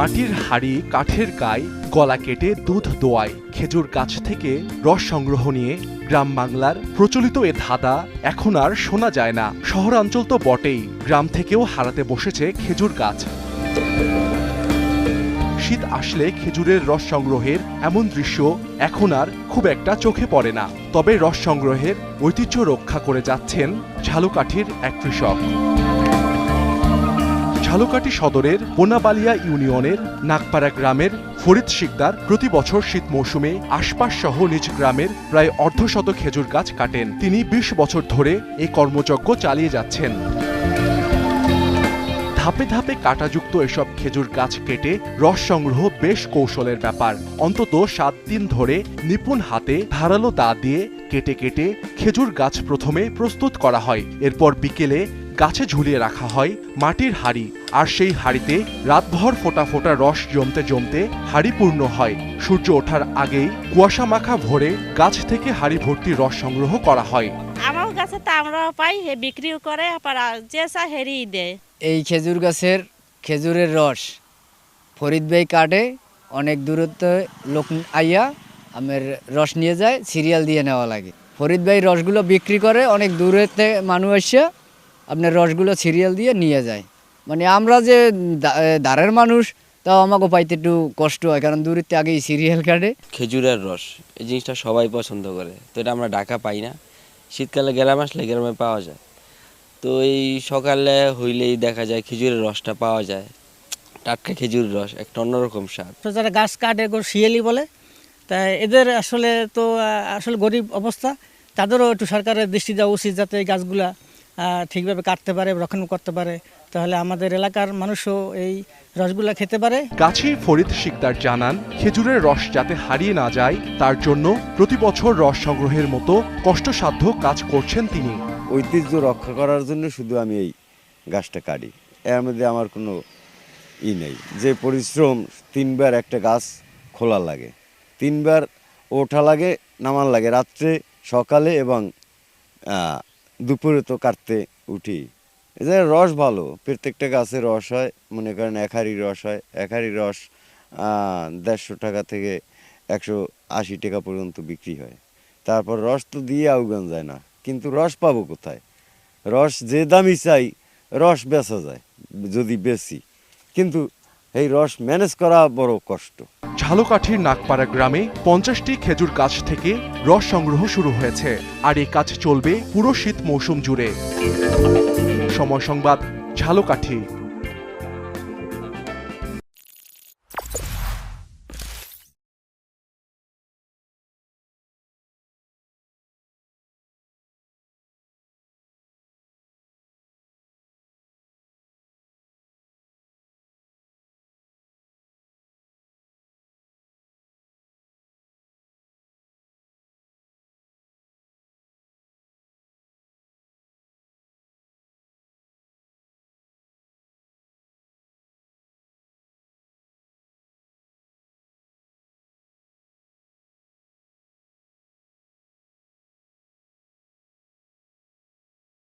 মাটির হাড়ি, কাঠের গায়ে গলা কেটে দুধ দোয়ায়, খেজুর গাছ থেকে রস সংগ্রহ নিয়ে গ্রাম বাংলার প্রচলিত এ ধাঁধা এখন আর শোনা যায় না। শহরাঞ্চল তো বটেই, গ্রাম থেকেও হারাতে বসেছে খেজুর গাছ। শীত আসলে খেজুরের রস সংগ্রহের এমন দৃশ্য এখন আর খুব একটা চোখে পড়ে না। তবে রস সংগ্রহের ঐতিহ্য রক্ষা করে যাচ্ছেন ঝালুকাঠির এক কৃষক। ঝালুকাঠি সদরের বোনাবালিয়া ইউনিয়নের নাগপাড়া গ্রামের ফরিদ শিকদার প্রতি বছর শীত মৌসুমে আশপাশ সহ নিজ গ্রামের প্রায় অর্ধশত খেজুর গাছ কাটেন। তিনি বিশ বছর ধরে এই কর্মযজ্ঞ চালিয়ে যাচ্ছেন। ধাপে ধাপে কাটাযুক্ত এসব খেজুর গাছ কেটে রস সংগ্রহ বেশ কৌশলের ব্যাপার। অন্তত সাত দিন ধরে নিপুণ হাতে ধারালো দা দিয়ে কেটে কেটে খেজুর গাছ প্রথমে প্রস্তুত করা হয়। এরপর বিকেলে গাছে ঝুলিয়ে রাখা হয় মাটির হাড়ি আর সেই হাড়িতে রাতভর ফোটা ফোটা রস জমতে জমতে হাড়ি পূর্ণ হয়। সূর্য ওঠার আগেই কুয়াশা মাখা ভরে গাছ থেকে হাড়ি ভর্তি রস সংগ্রহ করা হয়। আমার কাছে তো আমরাও পাই হে বিক্রিও করে আবার যে চা হেরিয়ে দেয়। এই খেজুর গাছের খেজুরের রস ফরিদ ভাই কাটে অনেক দূরত্ব লোক আইয়া আমের রস নিয়ে যায় সিরিয়াল দিয়ে নেওয়া লাগে। ফরিদ ভাই রসগুলো বিক্রি করে অনেক দূরেতে মানুষ এসে আপনার রসগুলো সিরিয়াল দিয়ে নিয়ে যায়। মানে আমরা যে দা- দাঁড়ের মানুষ তাও আমাকে পাইতে একটু কষ্ট হয় কারণ দূরেতে আগেই সিরিয়াল কাটে। খেজুরের রস এই জিনিসটা সবাই পছন্দ করে তো এটা আমরা ঢাকা পাই না। শীতকালে গ্রাম আসলে গ্রামে পাওয়া যায়। তো এই সকালে হইলেই দেখা যায় খেজুরের রসটা পাওয়া যায়। টাটকা খেজুরের রস একটা অন্যরকম স্বাদ। তো যারা গাছ কাটে শিয়ালি বলে তা এদের আসলে তো আসলে গরিব অবস্থা তাদেরও একটু সরকারের দৃষ্টি দেওয়া উচিত যাতে এই গাছগুলা ঠিকভাবে কাটতে পারে রক্ষণ করতে পারে তাহলে আমাদের এলাকার মানুষও এই রসগুলা খেতে পারে। গাছি ফরিদ শিকদার জানান খেজুরের রস যাতে হারিয়ে না যায় তার জন্য প্রতি বছর রস সংগ্রহের মতো কষ্টসাধ্য কাজ করছেন তিনি। ঐতিহ্য রক্ষা করার জন্য শুধু আমি এই গাছটা কাটি। এর মধ্যে আমার কোনো ই নেই। যে পরিশ্রম তিনবার একটা গাছ খোলা লাগে তিনবার ওঠা লাগে নামান লাগে রাত্রে সকালে এবং আহ, দুপুরে তো কাটতে উঠি। এদের রস ভালো, প্রত্যেকটা গাছে রস হয়, মনে করেন এক হাঁড়ি রস হয়, এক হাঁড়ি রস দেড়শো টাকা থেকে একশো আশি টাকা পর্যন্ত বিক্রি হয়। তারপর রস তো দিয়ে আউগান যায় না, কিন্তু রস পাবো কোথায়? রস যে দামই চাই, রস বেচা যায়, যদি বেশি কিন্তু এই রস ম্যানেজ করা বড় কষ্ট। ঝালকাঠির নাগপাড়া গ্রামে পঞ্চাশটি খেজুর গাছ থেকে রস সংগ্রহ শুরু হয়েছে, আর এ কাজ চলবে পুরো শীত মৌসুম জুড়ে। সময় সংবাদ, ঝালকাঠি।